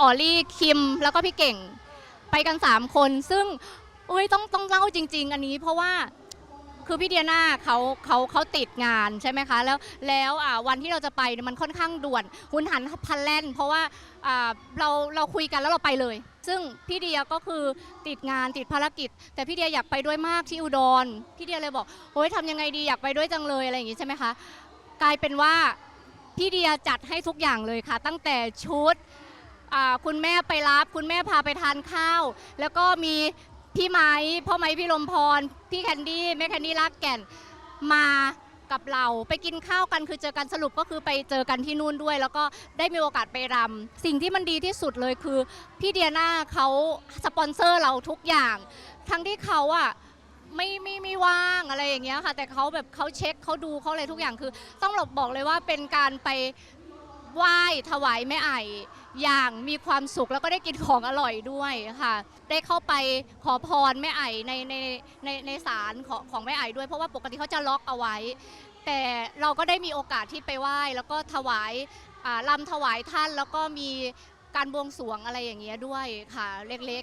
ออลี่คิม แล้วก็พี่เก่ง ไปกัน 3 คน ซึ่งโอ้ยต้องต้องเล่าจริง ๆ อันนี้เพราะว่าคือพี่เดียนาเขาเขาเขาติดงานใช่ไหมคะ แล้วแล้วอ่าวันที่เราจะไปมันค่อนข้างด่วนหุนหันพลันแล่น เพราะว่าอ่าเราเราคุยกันแล้วเราไปเลย ซึ่งพี่เดียก็คือติดงานติดภารกิจ แต่พี่เดียอยากไปด้วยมากที่อุดรพี่เดียเลยบอกโอ้ยทำยังไงดีอยากไปด้วยจังเลยอะไรอย่างงี้ใช่ไหมคะกลายเป็นว่าพี่เดียจัดให้ทุกอย่างเลยค่ะ ตั้งแต่ชุด คุณแม่ไปรับ คุณแม่พาไปทานข้าว แล้วก็มีพี่ไม้พ่อไม้พี่ลมพร พี่แคนดี้แม่แคนดี้รักแก่นมากับเราไปกินข้าวกันคือเจอกันสรุปก็คือไปเจอกันที่นู่นด้วย แล้วก็ได้มีโอกาสไปรำสิ่งที่มันดีที่สุดเลยคือ พี่เดียนาเขาสปอนเซอร์เราทุกอย่าง ทั้งที่เขาอะไม่ไม่ไม่ว่างอะไรอย่างเงี้ยค่ะ แต่เขาแบบเขาเช็คเขาดูเขาอะไรทุกอย่างคือ ต้องหลบบอกเลยว่าเป็นการไป ไหว้ถวายแม่ไอ่อย่างมีความสุขแล้วก็ได้กินของอร่อยด้วยค่ะ ได้เข้าไปขอพรแม่ไอ่ในในในในศาลของของแม่ไอ่ด้วยเพราะว่าปกติเขาจะล็อกเอาไว้ แต่เราก็ได้มีโอกาสที่ไปไหว้ แล้วก็ถวายอ่าลำถวายท่านแล้วก็มีการบวงสรวงอะไรอย่างเงี้ยด้วยค่ะเล็กๆ